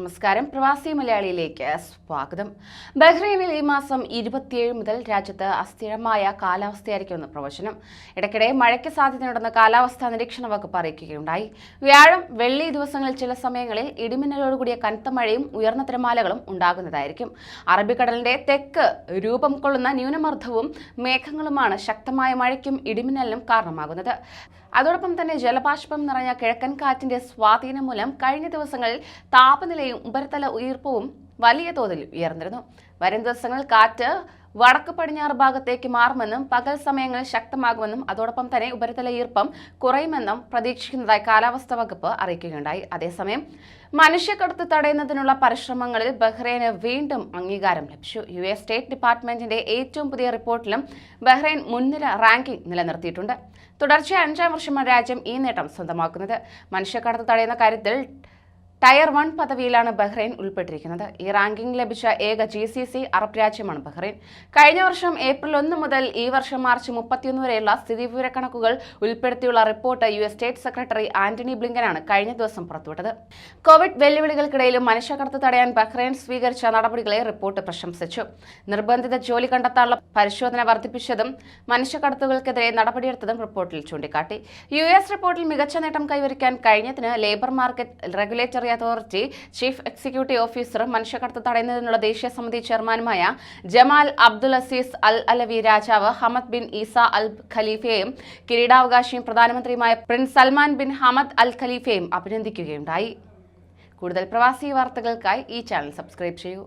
നമസ്കാരം. പ്രവാസി മലയാളിയിലേക്ക് സ്വാഗതം. ബഹ്റൈനിൽ ഈ മാസം ഇരുപത്തിയേഴ് മുതൽ രാജ്യത്ത് അസ്ഥിരമായ കാലാവസ്ഥയായിരിക്കുമെന്ന് പ്രവചനം. ഇടയ്ക്കിടെ മഴയ്ക്ക് സാധ്യതയുണ്ടെന്ന് കാലാവസ്ഥാ നിരീക്ഷണ വകുപ്പ് അറിയിക്കുകയുണ്ടായി. വ്യാഴം വെള്ളി ദിവസങ്ങളിൽ ചില സമയങ്ങളിൽ ഇടിമിന്നലോടുകൂടിയ കനത്ത മഴയും ഉയർന്ന തിരമാലകളും ഉണ്ടാകുന്നതായിരിക്കും. അറബിക്കടലിന്റെ തെക്ക് രൂപം കൊള്ളുന്ന ന്യൂനമർദ്ദവും മേഘങ്ങളുമാണ് ശക്തമായ മഴയ്ക്കും ഇടിമിന്നലിനും കാരണമാകുന്നത്. അതോടൊപ്പം തന്നെ ജലബാഷ്പം നിറഞ്ഞ കിഴക്കൻ കാറ്റിന്റെ സ്വാധീനം മൂലം കഴിഞ്ഞ ദിവസങ്ങളിൽ താപനിലയും ഉപരിതല ഉയർപ്പവും വലിയ തോതിൽ ഉയർന്നിരുന്നു. വരും ദിവസങ്ങൾ കാറ്റ് വടക്ക് പടിഞ്ഞാറ് ഭാഗത്തേക്ക് മാറുമെന്നും പകൽ സമയങ്ങളിൽ ശക്തമാകുമെന്നും അതോടൊപ്പം തന്നെ ഉപരിതല ഈർപ്പം കുറയുമെന്നും പ്രതീക്ഷിക്കുന്നതായി കാലാവസ്ഥാ വകുപ്പ് അറിയിക്കുകയുണ്ടായി. അതേസമയം മനുഷ്യക്കടത്ത് തടയുന്നതിനുള്ള പരിശ്രമങ്ങളിൽ ബഹ്റൈന് വീണ്ടും അംഗീകാരം ലഭിച്ചു. യു എസ് സ്റ്റേറ്റ് ഡിപ്പാർട്ട്മെന്റിന്റെ ഏറ്റവും പുതിയ റിപ്പോർട്ടിലും ബഹ്റൈൻ മുൻനിര റാങ്കിംഗ് നിലനിർത്തിയിട്ടുണ്ട്. തുടർച്ചയായ അഞ്ചാം വർഷമാണ് രാജ്യം ഈ നേട്ടം സ്വന്തമാക്കുന്നത്. മനുഷ്യക്കടത്ത് തടയുന്ന കാര്യത്തിൽ ടയർ വൺ പദവിയിലാണ് ബഹ്റൈൻ ഉൾപ്പെട്ടിരിക്കുന്നത്. ഈ റാങ്കിംഗ് ലഭിച്ച ഏക ജി സി സി അറബ് രാജ്യമാണ് ബഹ്റൈൻ. കഴിഞ്ഞ വർഷം ഏപ്രിൽ ഒന്ന് മുതൽ ഈ വർഷം മാർച്ച് മുപ്പത്തിയൊന്ന് വരെയുള്ള സ്ഥിതിവിവരക്കണക്കുകൾ ഉൾപ്പെടുത്തിയുള്ള report U S state secretary Antony ബ്ലിങ്കനാണ് കഴിഞ്ഞ ദിവസം പുറത്തുവിട്ടത്. കോവിഡ് വെല്ലുവിളികൾക്കിടയിലും മനുഷ്യക്കടത്ത് തടയാൻ ബഹ്റൈൻ സ്വീകരിച്ച നടപടികളെ റിപ്പോർട്ട് പ്രശംസിച്ചു. നിർബന്ധിത ജോലി കണ്ടെത്താനുള്ള പരിശോധന വർദ്ധിപ്പിച്ചതും മനുഷ്യക്കടത്തുകൾക്കെതിരെ നടപടിയെടുത്തതും റിപ്പോർട്ടിൽ ചൂണ്ടിക്കാട്ടി. യു എസ് റിപ്പോർട്ടിൽ മികച്ച നേട്ടം കൈവരിക്കാൻ കഴിഞ്ഞതിന് labour market authority chief executive ഓഫീസറും മനുഷ്യക്കടത്ത് തടയുന്നതിനുള്ള ദേശീയ സമിതി ചെയർമാനുമായ Jamal Abdul Aziz Al Alawi രാജാവ് ഹമദ് ബിൻ ഈസ അൽ ഖലീഫയെയും കിരീടാവകാശിയും പ്രധാനമന്ത്രിയുമായ prince Salman bin Hamad Al ഖലീഫയെയും അഭിനന്ദിക്കുകയുണ്ടായി. കൂടുതൽ പ്രവാസി വാർത്തകൾക്കായി ഈ ചാനൽ സബ്സ്ക്രൈബ് ചെയ്യൂ.